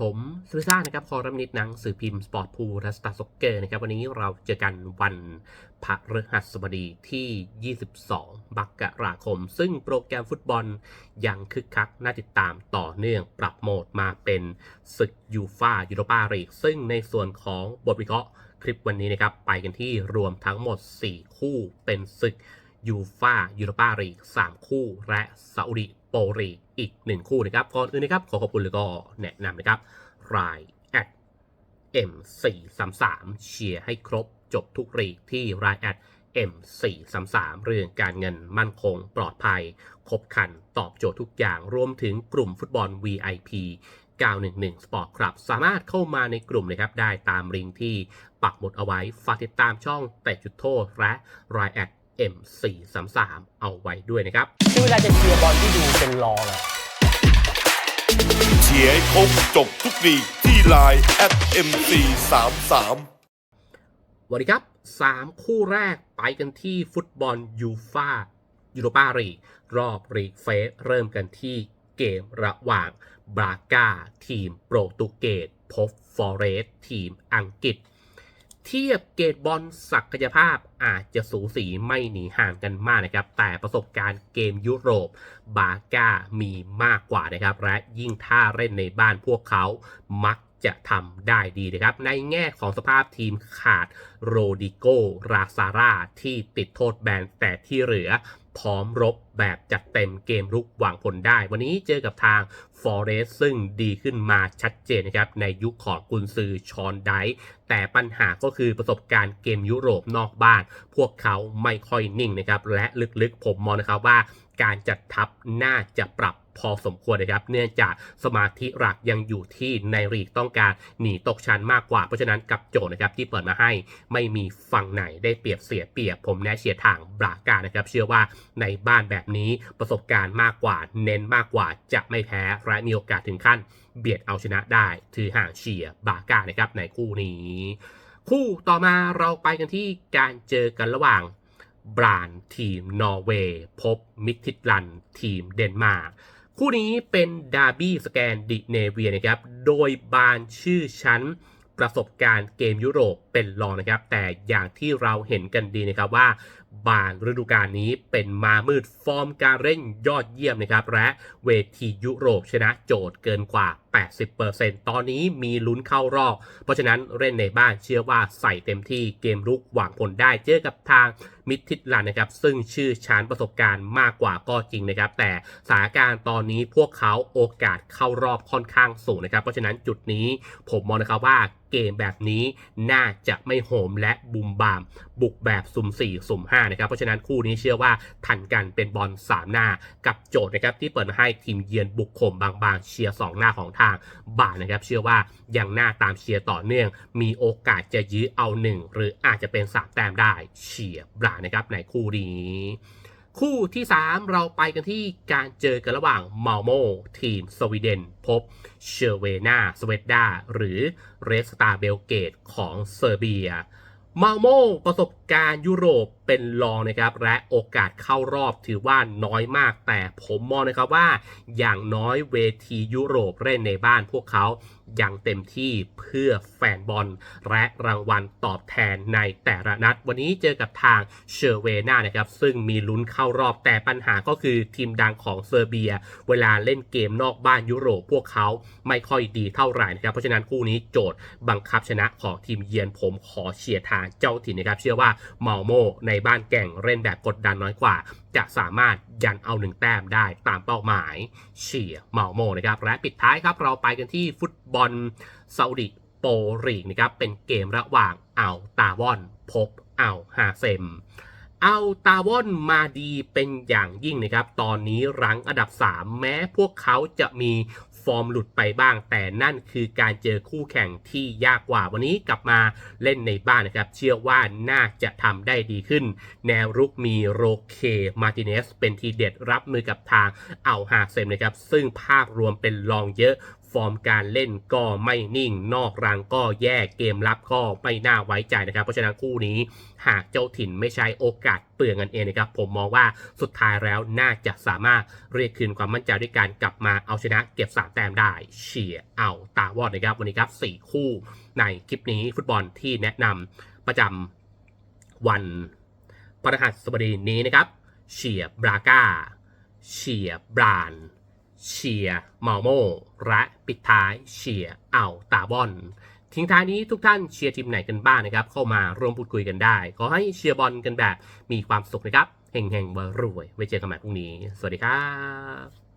ผมสุริซ่านะครับคอรัมนิดหนังสื่อพิมพ์สปอร์ตพูและสตาร์ซ็อกเกอร์นะครับวันนี้เราเจอกันวันพฤหัสบดีที่ 22บักราคม ซึ่งโปรแกรมฟุตบอลยังคึกคักน่าติดตามต่อเนื่องปรับโหมดมาเป็นศึกยูฟายูโรปาลีกซึ่งในส่วนของบทวิเคราะห์คลิปวันนี้นะครับไปกันที่รวมทั้งหมด 4 คู่เป็นศึก ยูฟายูโรปาลีก3คู่ และซาอุดิโปรลีกอีก 1 คู่นะครับก่อนอื่นนะครับ ขอขอบคุณแล้วก็แนะนำนะครับรายแอด M433 เชียร์ให้ครบจบทุกรีกที่รายแอด M433 เรื่องการเงินมั่นคงปลอดภัย ครบคันตอบโจทย์ทุกอย่างรวมถึงกลุ่มฟุตบอล VIP 911 Sport Club สามารถเข้ามาในกลุ่มนะครับ ได้ตามลิงก์ที่ปักหมุดเอาไว้ ฝากติดตามช่องแต่จุดโทษและรายแอด M433 เอาไว้ด้วยนะครับคือเวลาจะเชียร์บอลที่ดูเป็นรองอะเชียร์ให้ครบจบทุกลีกที่ไลน์ at mc 3 3 สวัสดีครับ 3 คู่แรกไปกันที่ฟุตบอลยูฟายูโรปาลีกรอบรีกเฟสเริ่มกันที่เกมระหว่างบราก้าทีมโปรตุเกสพบฟอเรสทีมอังกฤษ เทียบเกตบอลศักยภาพอาจจะสูสีไม่หนีห่างกันมากนะครับ แต่ประสบการณ์เกมยุโรป บาก้ามีมากกว่านะครับ และยิ่งถ้าเล่นในบ้านพวกเขามักจะทำได้ดีนะครับ ในแง่ของสภาพทีมขาดโรดิโก ราซาร่าที่ติดโทษแบนแต่ที่เหลือ พร้อมรบแบบจัดเต็มเกมรุกหวังผลได้ วันนี้เจอกับทางฟอเรสซึ่งดีขึ้นมาชัดเจนนะครับ ในยุคของกุนซือชอนไดแต่ปัญหาก็คือประสบการณ์เกมยุโรปนอกบ้าน พวกเขาไม่ค่อยนิ่งนะครับ และลึกๆผมมองนะครับว่า การจัดทัพน่าจะปรับพอสมควรนะครับ เนื่องจากสมาธิหลักยังอยู่ที่ในรีกต้องการหนีตกชั้นมากกว่า เพราะฉะนั้นกับโจนะครับที่เปิดมาให้ไม่มีฝั่งไหนได้เปรียบเสียเปรียบ ผมแนะเชียร์ทางบราการนะครับ เชื่อว่าในบ้านแบบนี้ประสบการณ์มากกว่า เน้นมากกว่าจะไม่แพ้และมีโอกาสถึงขั้น เบียดเอาชนะได้ ถือห่างเชียร์บราการนะครับในคู่นี้ คู่ต่อมาเราไปกันที่การเจอกันระหว่าง บรานทีมนอร์เวย์พบมิทิดลันทีมเดนมาร์กคู่นี้เป็นดาร์บี้สแกนดิเนเวียนะครับ โดยบานชื่อชั้นประสบการณ์เกมยุโรปเป็นรองนะครับ แต่อย่างที่เราเห็นกันดีนะครับว่าบานฤดูกาลนี้เป็นมามืดฟอร์มการเล่นยอดเยี่ยมนะครับ และเวทียุโรปชนะโจทย์เกินกว่า 80%ตอนนี้มีลุ้นเข้ารอบ เพราะฉะนั้นเล่นในบ้านเชื่อว่าใส่เต็มที่เกมรุกหวังผลได้เจอกับทางมิดทิดลันนะครับ ซึ่งชื่อชานประสบการณ์มากกว่าก็จริงนะครับ แต่สถานการณ์ตอนนี้พวกเขาโอกาสเข้ารอบค่อนข้างสูงนะครับ เพราะฉะนั้นจุดนี้ผมมองนะครับว่าเกมแบบนี้น่าจะไม่โหมและบุมบาม บุกแบบสุ่ม 4 สุ่ม5นะครับเพราะฉะนั้นคู่นี้เชื่อว่าทันกันเป็นบอล3หน้ากับโจทย์นะครับที่เปิดมาให้ทีมเยือนบุกข่มบางๆเชียร์ 2 หน้าของทางบ่านะครับเชื่อว่ายังหน้าตามเชียร์ต่อเนื่อง มีโอกาสจะยื้อเอา 1 หรืออาจจะเป็น 3 แต้มได้เชียร์บรานะครับในคู่นี้คู่ที่ 3 เราไปกันที่การเจอกันระหว่างมาโมทีมสวีเดน พบเชเวนาสเวดดาหรือเรสตาเบลเกตของเซอร์เบีย มาโมประสบ การยุโรปเป็นรองนะครับและโอกาสเข้ารอบถือว่าน้อยมาก แต่ผมมองนะครับว่า อย่างน้อยเวทียุโรปเล่นในบ้านพวกเขาอยังเต็มที่เพื่อแฟนบอล และรางวัลตอบแทนในแต่ละนัด วันนี้เจอกับทางเชอร์เวนานะครับ ซึ่งมีลุ้นเข้ารอบแต่ปัญหาก็คือทีมดังของเซอร์เบีย เวลาเล่นเกมนอกบ้านยุโรปพวกเขาไม่ค่อยดีเท่าไหร่นะครับ เพราะฉะนั้นคู่นี้โจทย์บังคับชนะของทีมเยือนผมขอเชียร์ทางเจ้าถิ่นนะครับ เชื่อว่าเมาโมในบ้านแก่งเล่นแบบกดดันน้อยกว่า จะสามารถยันเอาหนึ่งแต้มได้ตามเป้าหมาย เชียร์เมาโมนะครับและปิดท้ายครับเราไปกันที่ฟุตบอลซาอุดิโปรีกนะครับเป็นเกมระหว่างเอาตาวอนพบเอาฮาเซมเอาตาวอนมาดีเป็นอย่างยิ่งนะครับ ตอนนี้รั้งอันดับ 3 แม้พวกเขาจะมี ฟอร์มหลุดไปบ้าง แต่นั่นคือการเจอคู่แข่งที่ยากกว่า วันนี้กลับมาเล่นในบ้านนะครับ เชื่อว่าน่าจะทำได้ดีขึ้น แนวรุกมีโรเคมาติเนสเป็นทีเด็ดรับมือกับทางเอาฮาเซมนะครับ ซึ่งภาพรวมเป็นรองเยอะฟอร์มการเล่นก็ไม่นิ่ง นอกรังก็แย่เกมรับก็ไม่น่าไว้ใจนะครับ เพราะฉะนั้นคู่นี้หากเจ้าถิ่นไม่ใช้โอกาสเปลืองกันเองนะครับ ผมมองว่าสุดท้ายแล้วน่าจะสามารถเรียกคืนความมั่นใจด้วยการกลับมาเอาชนะเก็บ3แต้มได้เชียร์เอาตาวอดนะครับวันนี้ครับ 4 คู่ในคลิปนี้ฟุตบอลที่แนะนำประจำวันพฤหัสบดีนี้นะครับเชียร์บราก้าเชียร์บรานเชียร์มาโมและปิดท้ายเชียร์เอาตาบอนทิ้งท้ายนี้ทุกท่านเชียร์ทีมไหนกันบ้างนะครับ เข้ามาร่วมพูดคุยกันได้ ขอให้เชียร์บอลกันแบบมีความสุขนะครับเฮงๆรวยไว้เจอกันใหม่พรุ่งนี้ สวัสดีครับ